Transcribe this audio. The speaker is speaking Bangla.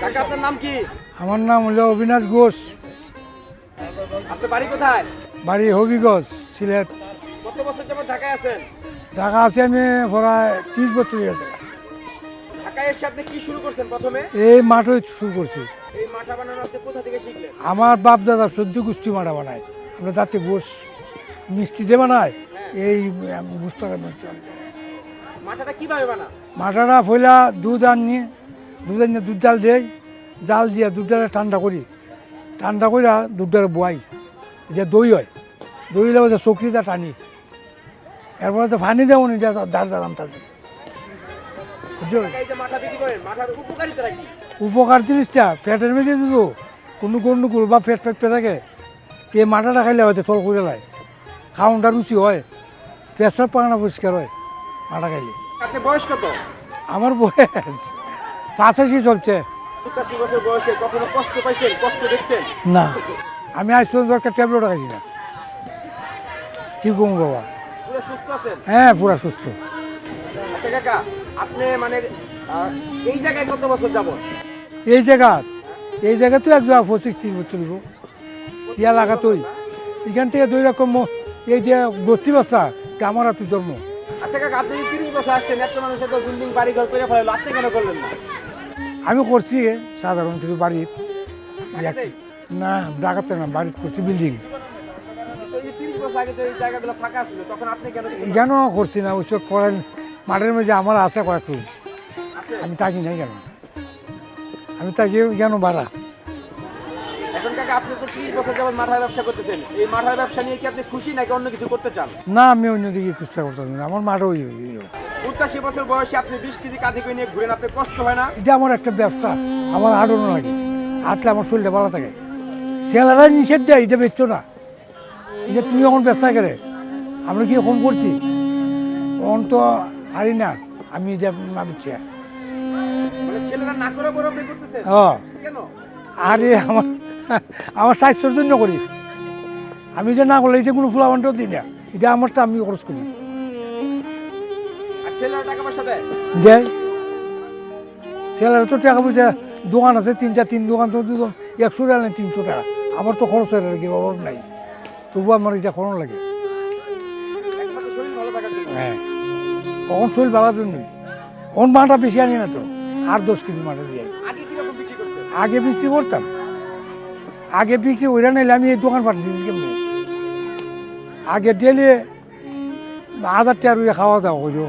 কাকা আপনার নাম কি? আমার নাম হলো অবিনাশ ঘোষ। আপনার বাড়ি কোথায়? বাড়ি হবিগঞ্জ সিলেট। কত বছর যাবত ঢাকায় আছেন? ঢাকা আছি আমি প্রায় ত্রিশ বছর আছে ঢাকায় এসে আপনি কি শুরু করছেন প্রথমে? এই মাঠই শুরু করছি। এই মাঠা বানানো আপনি কোথা থেকে শিখলেন? আমার বাপ দাদা সদ্য গোষ্ঠী মাঠা বানায়। আমরা যাতে গোস মিষ্টি দিয়ে বানায় এই গুস্তরা মিষ্টি বানায়। মাঠাটা কীভাবে বানা মাঠাটা ফইলা দুধ আনিয়ে দুধ আনিয়ে দুধ জাল দেই জাল দিয়ে দুধটারে ঠান্ডা করি। ঠান্ডা কইরা দুধটারে বয়াই যে দই হয় দই হলে চকরিটা টানি। এরপরে তো ফানি দেবো নি দাঁড় দাঁড়ান তাদের বুঝছ? ঢাকায় যে মাঠা বিক্রি করেন মাঠার উপকারিতা কি? উপকার জিনিসটা পেটের মেঝে দিত কোনো গন্ডগোল বা পেট পেট পে থাকে তে মাটাটা খাইলে হয়তো তল করে লাই খাওয়ানটা রুচি হয় পেশাব পাখানা পরিষ্কার হয় মাটা খাইলে। বয়স কত? আমার বয়স পাঁচাশি চলছে। পঁচাশি বছর বয়সে কখনো কষ্ট পাইছেন কষ্ট দেখছেন? না। আমি আজ পর্যন্ত একটা ট্যাবলেট খাইছি না। কি কম বাবা? পুরো সুস্থ আছেন? হ্যাঁ পুরা সুস্থ। আচ্ছা কাকা আপনি মানে এই জায়গায় কত বছর যাবত এই জায়গা এই জায়গা তো একদম পঁচিশ তিরিশ বছর এই এলাকা তুই এখান থেকে দুই রকম এই যে গোষ্ঠী বাচ্চা আমার তুই জন্ম। আচ্ছা কাকা আপনি তিরিশ বছর আসছেন এত মানুষের তো বিল্ডিং বাড়ি ঘর করে ফেলালো আপনি কেন করলেন না? আমি করছি সাধারণ কিছু বাড়ির? না ডাকাতে না বাড়ির করছি বিল্ডিং কেন করছি না? ওইসব করেন মাঠের মধ্যে আমার আছে কয়েকটু আছে? আমি থাকি নাই কেন? আমি থাকি কেন বাড়া আপনি তো তিরিশ বছর যাবত মাথার ব্যবসা করতেছেন। এই মাথার ব্যবসা নিয়ে কি আপনি খুশি নাকি অন্য কিছু করতে চান? না আমি অন্যদিকে চেষ্টা করতাম না। আমার ওই- ওই। পঁচাশি বছর বয়সে আপনি বিশ কেজি কাঁধে করে নিয়ে ঘুরেন আপনি কষ্ট হয় না? এটা আমার একটা ব্যবসা। আমার হাঁটানো লাগে। হাঁটলে আমার শরীরটা ভালো থাকে। ছেলেরা নিষেধ দেয় এটা বেচছো না। এটা তুমি এখন ব্যস্ত করে আমরা কি এখন করছি? এখন তো হারি না আমি যে না বেচছি ছেলেরা না করে বড় আপনি করতেছেন হ্যাঁ আরে আমার আমার স্বাস্থ্যের জন্য করি। আমি যে না করলে এটা কোনো ফুলাবানটাও দিই না। এটা আমারটা আমি খরচ করি। ছেলেরা টাকা পয়সা দেয়? দেয়। ছেলেরা তো টাকা পয়সা দোকান আছে তিনটা তিন দোকান তো দুদম একশো টাকা নেই তিনশো টাকা। আমার তো খরচ হয়ে লাগে অভাব নাই। তবু আমার এটা খরচ লাগে। হ্যাঁ। কখন শরীর ভালো জন্য কোন মাটা বেশি আনি না তো। আর দশ কেজি মাটা দিয়ে আগে বিক্রি করতেন? আগে বিক্রি করতাম। আগে বিক্রি ওইটা নিলে আমি এই দোকান পাঠিয়ে দিয়েছি কেমনি? আগে ডেলি হাজার টাকা রুইয়া খাওয়া দাওয়া করিও